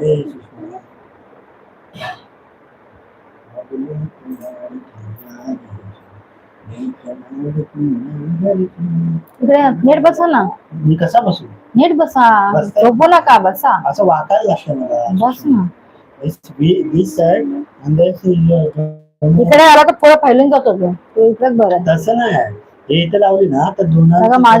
इकडे नीट बसा ना मी कसा बसू नीट बसा बसताय. तो झोपवला का बसा असं वाकायला लागतं बस ना uh, इकडे आला तर पुढे फैलून जातो तो. तो बरं तसं नाही हे इथं लावली ना तर दोन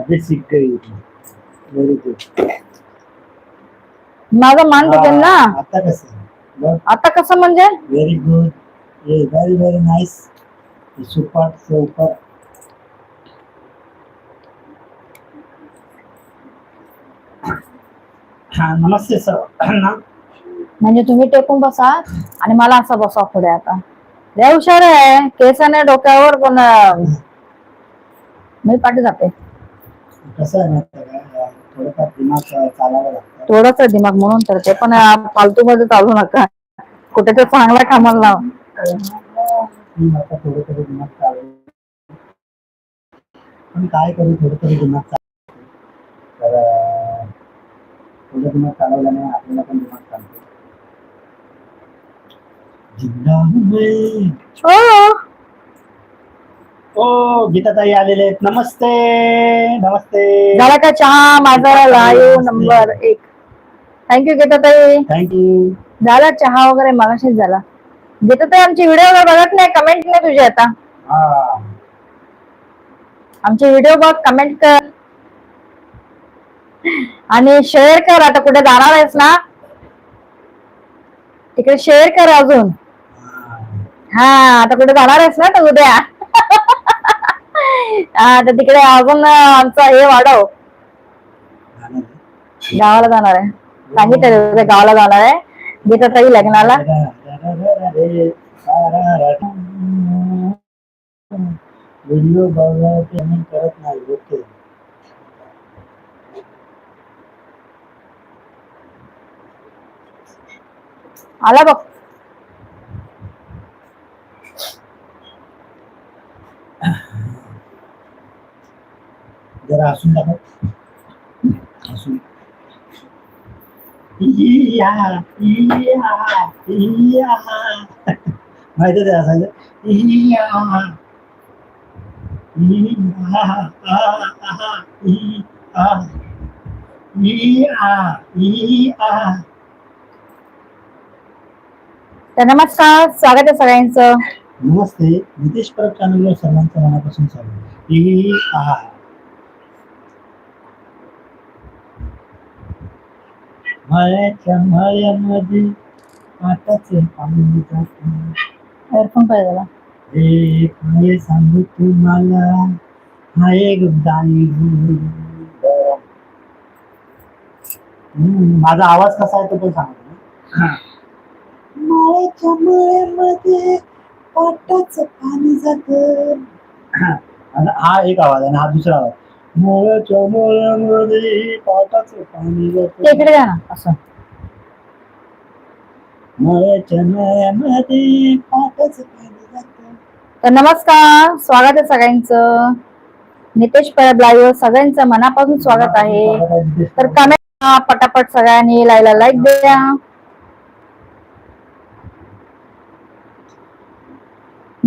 అదే సిక్ వెరీ గుడ్ माझा मान तो दुखेल ना हाँ, आता कसं आता कसं म्हणजे very good very very nice super super नमस्ते सर ना म्हणजे तुम्ही टेकून बसा आणि मला असं बसवा पुढे आता लय हुशार आहे केसाने डोक्यावर पण हाँ. मी पाठी जाते थोडस दिमाग म्हणून तर ते पण फालतू मध्ये चालू नका कुठे ते चांगला कामाला काय करू थोडं दिमाग आपल्याला पण दिमाग चालतो जिंदा हो हो गीताताई आलेले नमस्ते नमस्ते झाला का चहा माझा लाईव्ह नंबर एक थँक्यू गीताताई थँक्यू झाला चहा वगैरे मागाशीच झाला ताई आमची व्हिडिओ वगैरे बघत नाही कमेंट नाही तुझे आता आमचे व्हिडिओ बघ कमेंट कर आणि शेअर कर आता कुठे जाणार आहेस ना तिकडे शेअर कर अजून हा आता कुठे जाणार आहेस ना तू उद्या तर तिकडे अजून आमचा हे वाढव गावाला जाणार आहे सांगितलं गावाला जाणार आहे देतात काही लग्नाला आला बघ আসুন দাদা আসুন नमस्कार स्वागत आहे सगळ्यांचं नमस्ते नितेश परब चॅनलवर सर्वांचं मनापासून स्वागत मायाच्या मायामध्ये पाणी हेडफोन पाहिजे त्याला हे काय सांगू तुम्हाला हा एक दाई माझा आवाज कसा आहे तो पण सांगतो मायाच्या मायामध्ये आताच पाणी जात हा एक आवाज आणि हा दुसरा आवाज पाणी तर नमस्कार स्वागत आहे सगळ्यांचं नितेश परब लाईव्ह सगळ्यांचं मनापासून स्वागत आहे तर कमेंट पटापट सगळ्यांनी लाईला लाईक द्या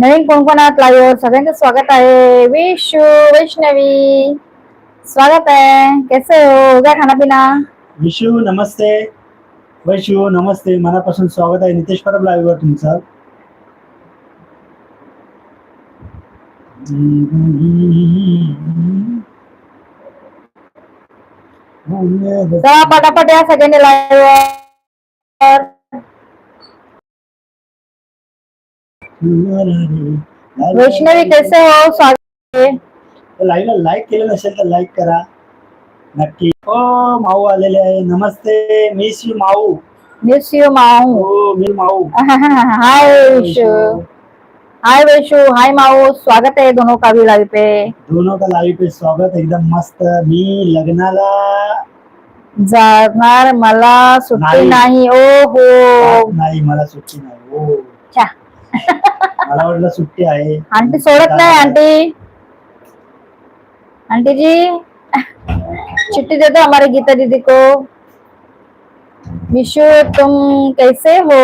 नवीन कोण कोणात लाईव्ह सगळ्यांचं स्वागत आहे विशू वैष्णवी स्वागत है कैसे हो हो गया खाना पीना विशु नमस्ते वैशु नमस्ते मनापासून स्वागत आहे नितेश परब तुमचं पटापट या सगळ्यांनी लाईव्ह वैष्णवी कैसे हो स्वागत लाईव्हला लाईक केलं नसेल तर लाईक करा नक्की हो माऊ आलेले आहे नमस्ते मी श्री माऊ मी शिव माऊ हो मी माऊ हाय वैशू हाय वैशू हाय माऊ स्वागत आहे दोन का भी लाईव्ह पे दोनों का लाईव्ह पे स्वागत एकदम मस्त मी लग्नाला जाणार मला सुट्टी नाही. ओ हो नाही मला सुट्टी नाही हो मला वाटलं सुट्टी आहे आंटी सोडत नाही आंटी आंटी जी छुट्टी दे दो हमारे गीता दीदी को विशु तुम कैसे हो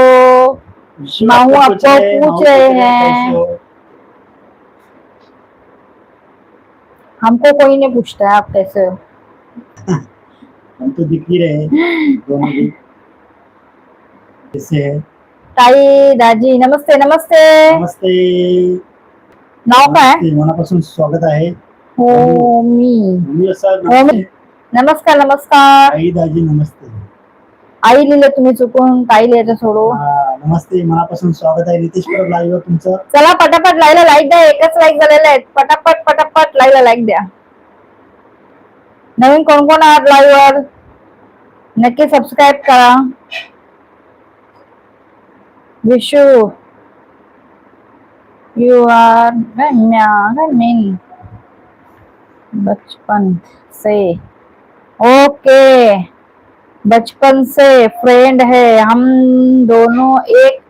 माहू तो आपको पूछ रहे तो हैं हमको कोई नहीं पूछता है आप कैसे हो हम तो दिख ही रहे कैसे है ताई दाजी नमस्ते नमस्ते नमस्ते नाव काय मनापासून स्वागत आहे हो, हो मी नमस्कार नमस्कार आई दाजी नमस्ते आई लिहिलं तुम्ही चुकून काही लिहायचं सोडो नमस्ते मनापासून स्वागत आहे नितीश परब लाईव्ह तुमचं चला पटापट लाईला लाईक द्या एकच लाईक झालेला आहे पटापट पटापट लाईला लाईक द्या नवीन कोण कोण आहात लाईव्ह नक्की सबस्क्राईब करा विशू यू आर रम्या मेन बचपन से ओके बचपन से फ्रेंड है हम दोनों एक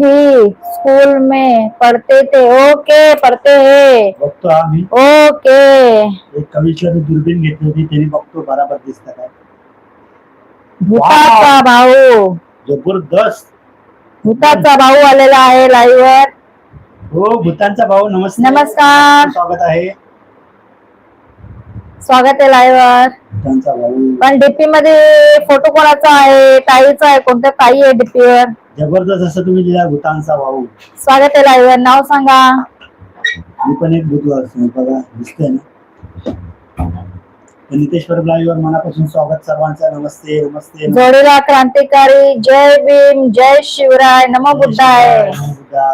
ही स्कूल में पढ़ते थे ओके पढ़ते है ओके एक घेतली होती बघतो बराबर आहे भूताचा भाऊ जबरदस्त भूताचा भाऊ आलेला आहे लाईव्ह हो भूतांचा भाऊ नमस्ते नमस्कार स्वागत आहे स्वागत आहे लाईव्ह भाऊ पण डीपी मध्ये फोटो कोणाचा आहे ताईचा आहे कोणत्या ताई आहे डीपीवर जबरदस्त असं तुम्ही दिला भाऊ स्वागत आहे लाईव्ह नाव सांगा मी पण एक भूत बघा दिसतंय ना नितेश्वर मनापासून स्वागत सर्वांचा नमस्ते नमस्ते जोडीला क्रांतिकारी जय भीम जय शिवराय नमो बुद्धाय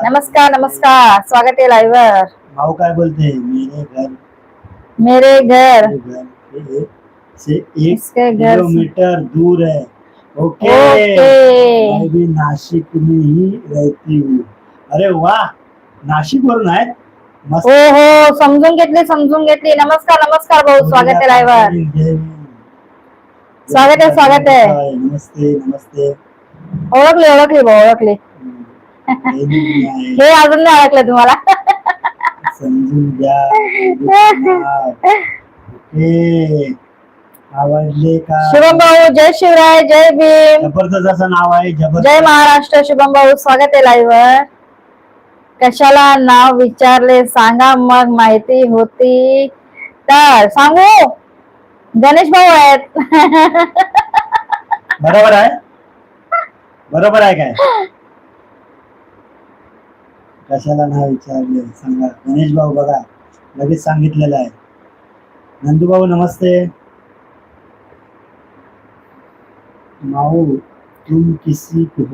नमस्कार नमस्कार स्वागत आहे लाईव्हर भाऊ काय बोलते मी मेरे घर से एक किलोमीटर दूर है ओके मैं भी नासिक में ही रहती हूँ अरे वाह नासिक वरुण है मस्त हो हो समजून समजून घेतली नमस्कार नमस्कार भाऊ स्वागत आहे ड्रायव्हर स्वागत आहे स्वागत आहे नमस्ते नमस्ते ओळखले ओळखले भाऊ ओळखले हम्म। हे अजून नाही ओळखलं तुम्हाला समजून घ्या आवडले का शुभम भाऊ जय शिवराय जय भीम जबरदस्त असं नाव आहे जय महाराष्ट्र शुभम भाऊ स्वागत आहे लाईव्ह कशाला नाव विचारले सांगा मग माहिती होती तर सांगू गणेश भाऊ आहेत बरोबर आहे बरोबर आहे काय कशाला ना विचारले सांगा गणेश भाऊ बघा लगेच सांगितलेलं आहे नंदूभाऊ नमस्ते माऊ तुम किसी को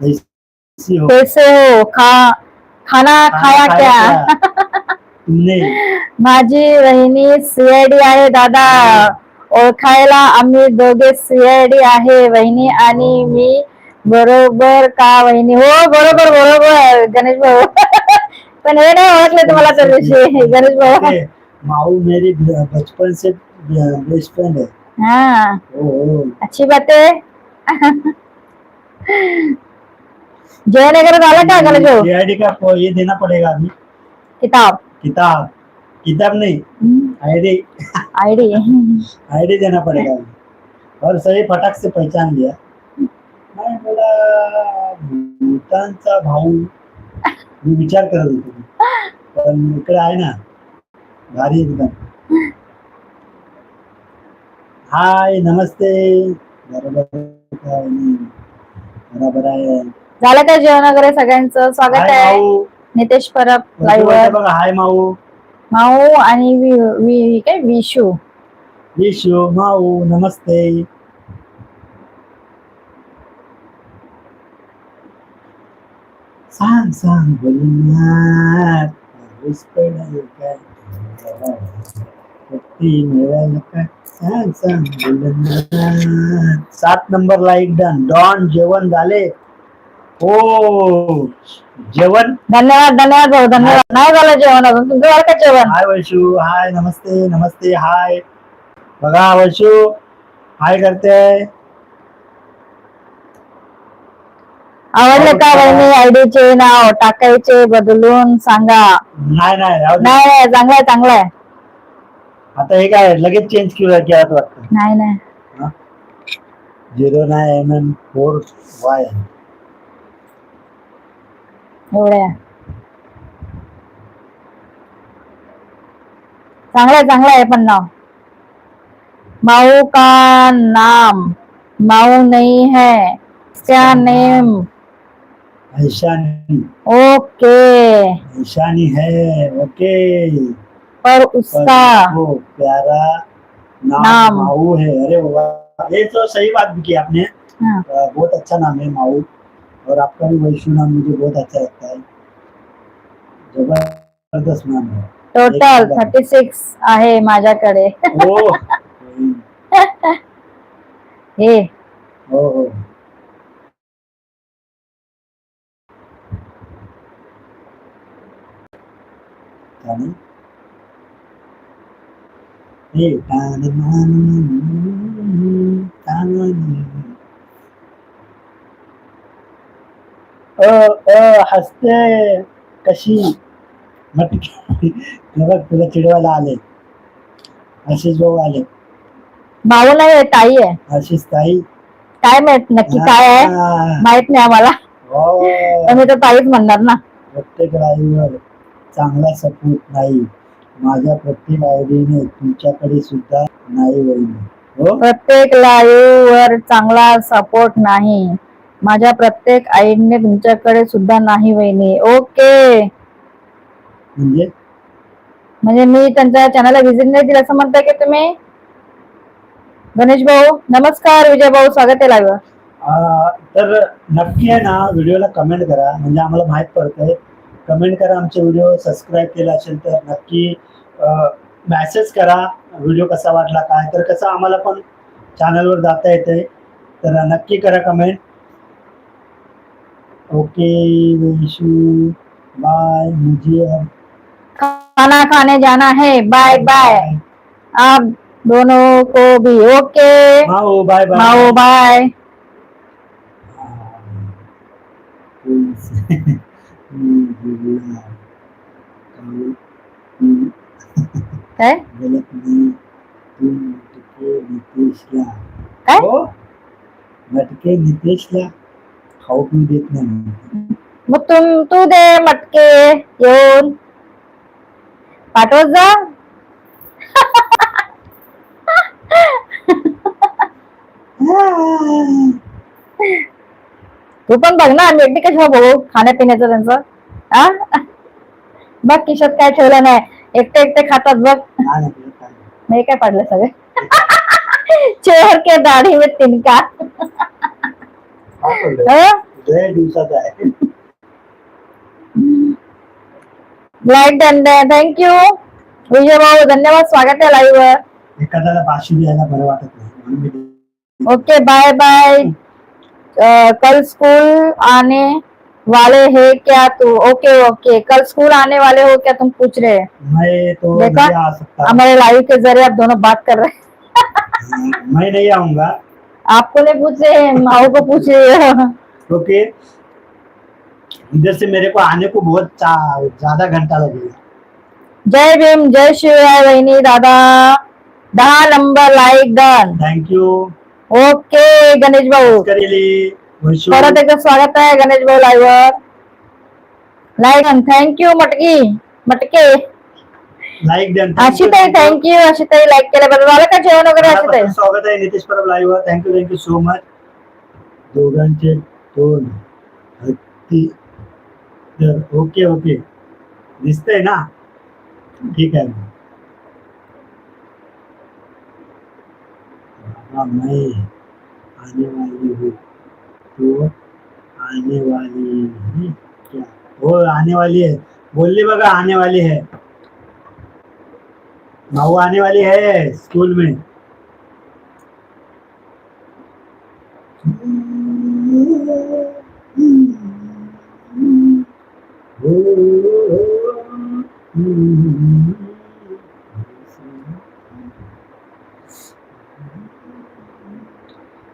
कैसी हो कैसे हो खा खाना खाया क्या तुमने माझी बहिणी सीआयडी आहे दादा ओळखायला आम्ही दोघे सीआयडी आहे बहिणी आणि मी बरोबर का वहिनी हो बरोबर बरोबर गणेश भाऊ पण हे नाही ओळखले तुम्हाला त्या दिवशी गणेश भाऊ माऊ मेरी बचपन से बेस्ट फ्रेंड है हाँ अच्छी बात है जयनगर वाला क्या गणेश भाऊ आईडी का ये देना पड़ेगा अभी किताब किताब किताब नहीं हम्म. आईडी आईडी आईडी देना पड़ेगा और सही फटक से पहचान लिया भूतांचा भाऊ मी विचार करत होतो पण इकडे आहे ना भारी एकदम हाय नमस्ते बरोबर आहे झालं काय जेवण वगैरे सगळ्यांचं स्वागत आहे नितेश परब लाईव्ह बघा हाय माऊ माऊ आणि काय विशू विशू माऊ नमस्ते San San Bolivar, la víspera del सात नंबर लाइक डन डॉन जेवण झाले हो जेवण धन्यवाद धन्यवाद भाऊ धन्यवाद नाही झालं जेवण अजून तुमचं झालं का जेवण हाय वैशू हाय नमस्ते नमस्ते हाय बघा वैशू हाय करते आवडलं का वहिनी आयडीचे नाव टाकायचे बदलून सांगा नाही नाही नाही नाही चांगलाय चांगलाय आता हे काय लगेच चेंज केलं की आता वाटतं नाही नाही zero nine M M four Y एवढ्या पण नाव माऊ का नाम माऊ नाही है क्या नेम ऐशानी ओके ऐशानी है ओके पर उसका पर वो प्यारा नाम, नाम। माऊ है अरे ये तो सही बात भी की आपने हाँ। बहुत अच्छा नाम है माऊ और आपका भी वैष्णु नाम मुझे बहुत अच्छा लगता है जबरदस्त नाम है टोटल थर्टी सिक्स आहे माझ्याकडे हे हो हो కానీ ओ ओ हसते आले भाऊ नाही ताई आहे आशिष ताई काय माहित नक्की काय आहे माहित नाही आम्हाला हो पण मी तर ताईच म्हणणार ना प्रत्येक राईवर चांगला सपोर्ट नाही माझ्या प्रत्येक आयडीने तुमच्याकडे सुद्धा नाही हो प्रत्येक लाईव्ह वर चांगला सपोर्ट नाही माझ्या प्रत्येक आईने तुमच्याकडे सुद्धा नाही वहिनी हो? ओके म्हणजे म्हणजे मी त्यांच्या चॅनल विजिट नाही दिला असं म्हणताय की तुम्ही गणेश भाऊ नमस्कार विजय भाऊ स्वागत आहे लाईव्ह तर नक्की आहे ना व्हिडिओला कमेंट करा म्हणजे आम्हाला माहित पडतंय कमेंट करा आमचे व्हिडिओ सबस्क्राईब केला असेल तर नक्की मॅसेज करा व्हिडिओ कसा वाटला काय तर कसा आम्हाला पण चॅनलवर जाता येते तर नक्की करा कमेंट ओके विशू बाय मुझे खाना खाने जाना है बाय बाय आप दोनों को भी okay Mao bye bye Mao bye काय काय हो? मटके नितेशला खाऊ पिऊ देत नाही मग तुम तू दे मटके येऊन पाठवत जा तू पण बघ ना आम्ही एकटी कशा बघू खाण्यापिण्याचं त्यांचं हा बघ किशोर काय ठेवलं नाही एकटे एकटे खातात बघ नाही काय पडलं सगळे चेहर के दाढी में तिनका लाईट यू विजय भाऊ धन्यवाद स्वागत आहे लाईव्ह एखाद्याला पाचशे द्यायला बरं वाटत नाही ओके बाय बाय कल स्कूल आने वाले है क्या तू तो? ओके ओके कल स्कूल आने वाले हो क्या तुम पूछ रहे मैं तो नहीं आ सकता हमारे लाइव के जरिए आप दोनों बात कर रहे हैं मैं नहीं आऊंगा आपको नहीं पूछ रहे माओ को पूछ रहे इधर से मेरे को आने को बहुत ज्यादा घंटा लगेगा जय भीम जय श्री राय दादा दहा number like done thank you okay Ganesh भाऊ पर स्वागत है गणेश भाऊ लाइक थैंक यू मटकी मटके लाईक आशिताई थँक्यू आशिताई लाईक केल्याबद्दल झालं का जेवण वगैरे आशिताई स्वागत आहे Nitish Parab you thank you so much दोघांचे दोन हत्ती ओके ओके दिसतंय ना ठीक आहे अमय आने वाली हो तो आने वाली है क्या हो आने वाली है बोलले बघा आने वाली है भाऊ आने वाली है स्कूल में Oh,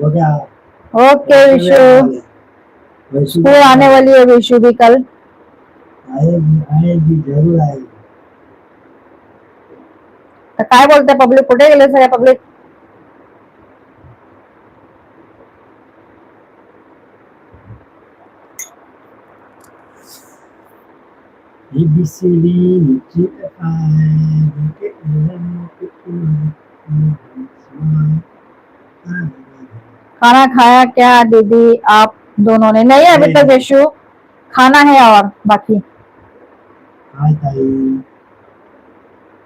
हो गया ओके विशु विशु आने वाली है विशु भी कल आएगी आएगी जरूर आएगी तो काय बोलते पब्लिक कुठे गेले सगळे पब्लिक ABCD खाना खाया क्या दीदी आप दोनों ने नहीं अभी तक यशु खाना है और बाकी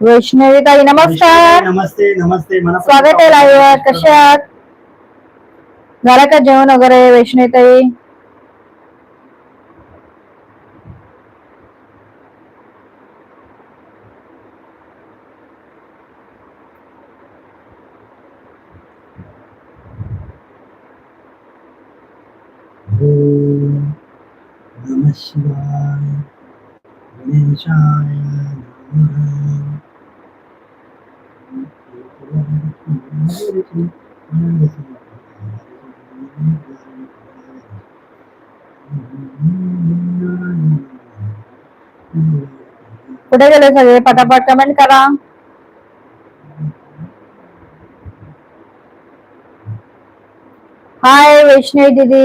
वैष्णवी ही नमस्कार नमस्ते नमस्ते स्वागत आहे लाईव्ह कशा घर का जेवन वगैरह वैष्णवी ताई నమ శివాయ గణేశాయ कुठे गेले सगळे पटापट कमेंट करा हाय वैष्णवी दीदी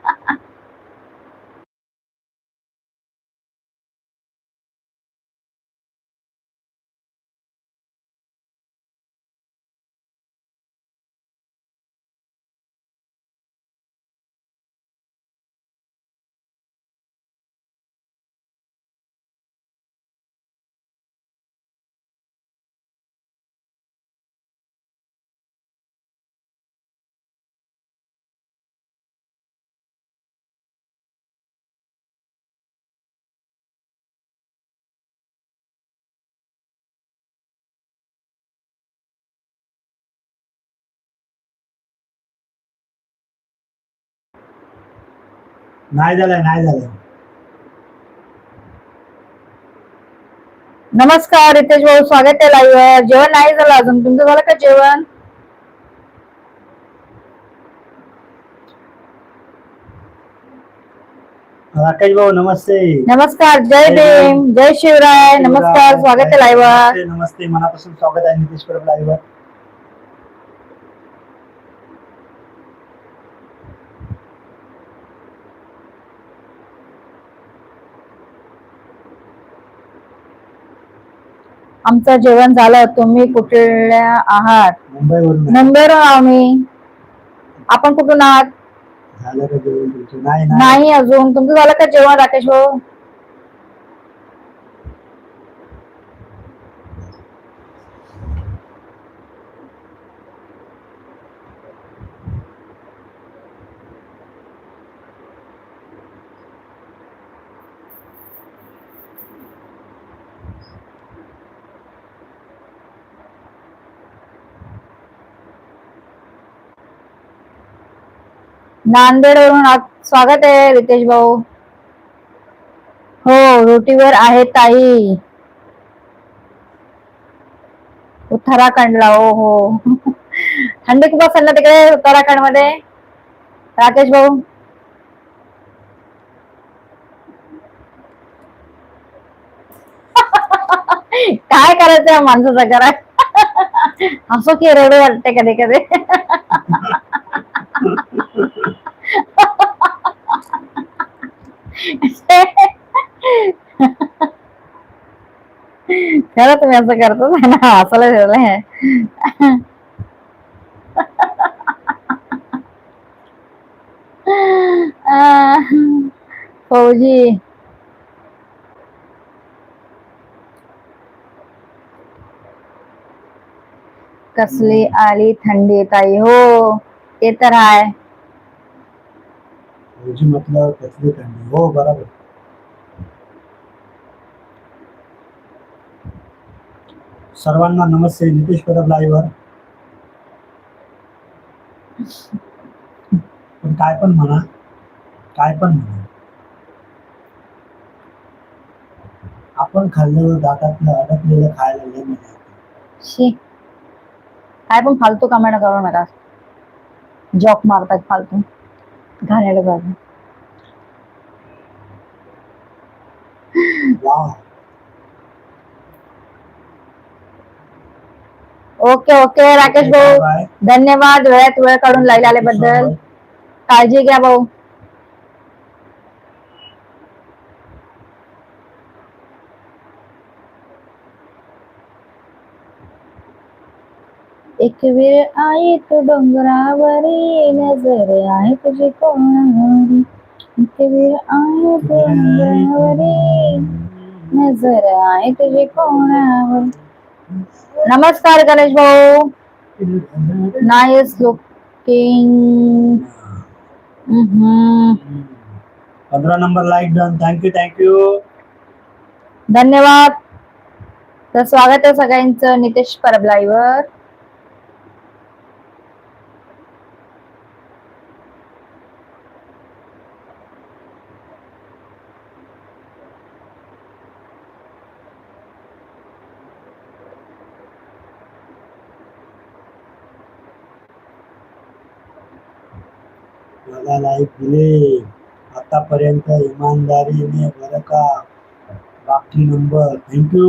नमस्कार रितेश भाऊ स्वागत है लाइव जेवण नाही झालं अजून तुमचं झालं का जेवन राकेश भाऊ नमस्ते नमस्कार जय भीम जय शिवराय नमस्कार स्वागत है लाइव नमस्ते मनापासून स्वागत आहे नितेश परब लाईव्ह आमचं जेवण झालं तुम्ही कुठल्या आहात मुंबईवरून नंबर आम्ही आपण कुठून आहात नाही नाही अजून तुमचं झालं का जेवण राकेश भाऊ वरून स्वागत आहे रितेश भाऊ हो रोटीवर आहे ताई उत्तराखंडला हो हो थंडी खूप असेल ना तिकडे उत्तराखंड मध्ये राकेश भाऊ काय करायचं माणसाचा करा असो की रडू वाटते कधी कधी तुम ऐसा करते थे ना हसायला ठेवलंय फौजी कसली आली थंडी ताई हो ये तरह है मतलब મતલબ તકલીફ એમની હો બરાબર सर्वांना नमस्ते नितेश परब लाईवर पण काय पण म्हणा काय पण म्हणा आपण खाल्लेलं दातातलं अडकलेलं खायला लय मजा शी काय पण फालतू कमेंट करू नका जॉक मारतात फालतू गाने लगा दो ओके ओके राकेश भाऊ धन्यवाद वे वेळ काढून लाईला आल्याबद्दल काळजी घ्या भाऊ वीर आई तो डोंगरावरी नजर आए तुझे कोणावरी वीर आई तो डोंगरावरी नजर आए तुझे कोणावरी नमस्कार गणेश भाऊ नाइस लुकिंग हम्म। पंद्रह number like done thank you thank you धन्यवाद तो स्वागत है सगैंस नितेश परबलाईवर मी आतापर्यंत इमानदारीने बरं का बाकी number thank you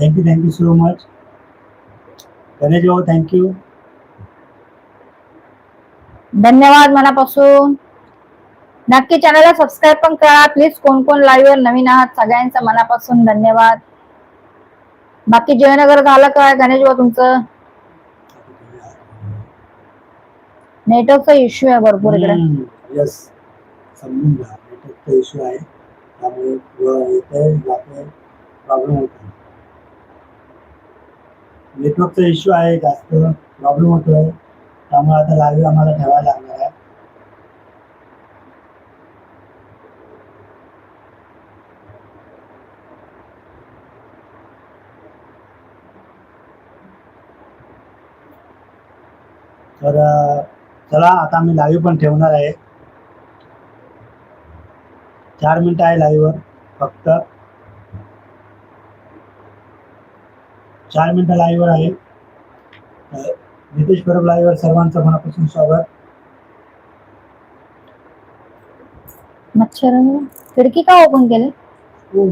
thank you thank you so much Ganesh भाऊ थँक्यू धन्यवाद मनापासून नक्की चॅनलला सबस्क्राईब पण करा प्लीज कोण कोण लाईव्ह नवीन आहात सगळ्यांचा मनापासून धन्यवाद बाकी जयनगर झालं काय गणेश भाऊ तुमचं नेटवर्कचा इश्यू आहे भरपूर इकडे यस समजून घ्या नेटवर्कचा इश्यू आहे त्यामुळे येते प्रॉब्लेम होतो नेटवर्कचा इश्यू आहे जास्त प्रॉब्लेम होतो आहे त्यामुळे आता लागेल आम्हाला ठेवायला लागणार आहे तर चला आता आम्ही लाईव्ह पण ठेवणार आहे चार मिनिट आहे लाईव्हवर फक्त चार मिनिटं लाईव्हवर आहे नितेश परब लाईव्हवर सर्वांचं मनापासून स्वागत मच्छर खिडकी का ओपन केली हो.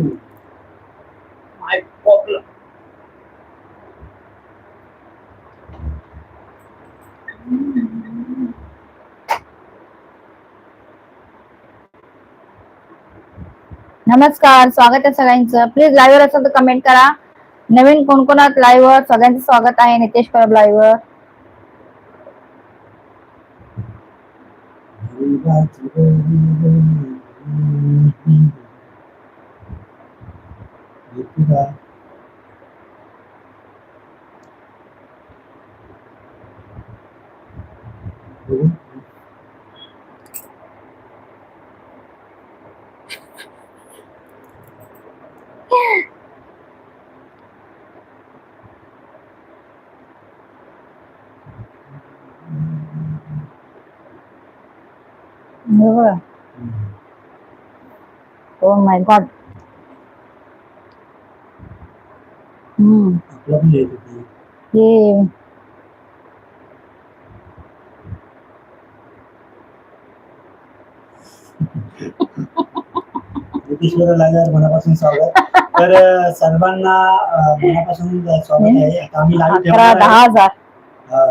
नमस्कार स्वागत आहे सगळ्यांचं प्लीज लाईव्ह असेल तर कमेंट करा नवीन कोण कोणात लाईव्ह सगळ्यांचं स्वागत आहे Nitesh Parab live hứa ừ. con này con ừ. ईश्वर लायर मना पसंद स्वागत पर सर्वना मना पसंद स्वागत है कामी लाइट है अकरा दहाजा हाँ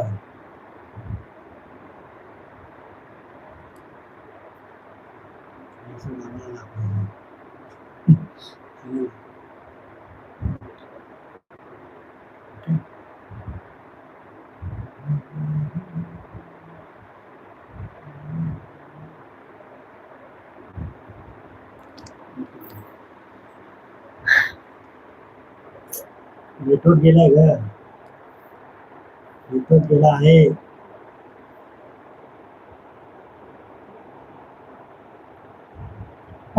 विठूर गेला ग विठूर गेला आहे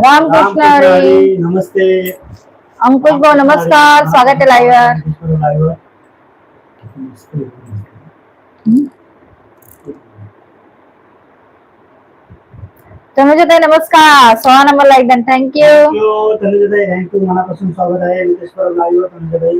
हरी नमस्ते अंकुश भाऊ नमस्कार स्वागत है लाईव्ह तनुजाताई नमस्कार सोळा number like done thank you thank you मनापासून स्वागत आहे विदेशवर लाईव्ह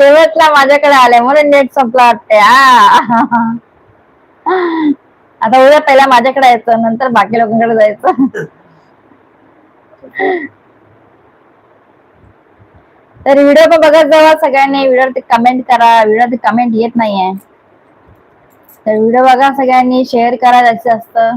शेवटला माझ्याकडे आलाय म्हणून नेट संपला वाटते आता उद्या पहिला माझ्याकडे यायचं नंतर बाकी लोकांकडे जायचं तर व्हिडिओ पण बघत जावा सगळ्यांनी व्हिडिओ कमेंट करा व्हिडिओवरती कमेंट येत नाहीये तर व्हिडिओ बघा सगळ्यांनी शेअर करा जास्तीत असतं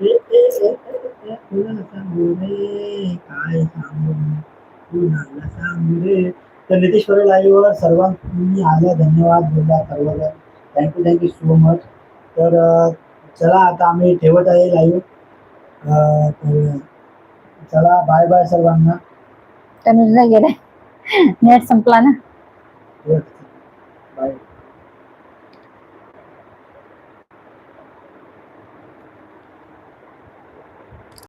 नितेश्वर लाईव्हवर काय तर सर्वांनी आला धन्यवाद बोला सर्वांना थँक्यू थँक्यू सो मच तर चला आता आम्ही ठेवत आहे लाईव्ह तर चला बाय बाय सर्वांना तनुजला नेट संपला ना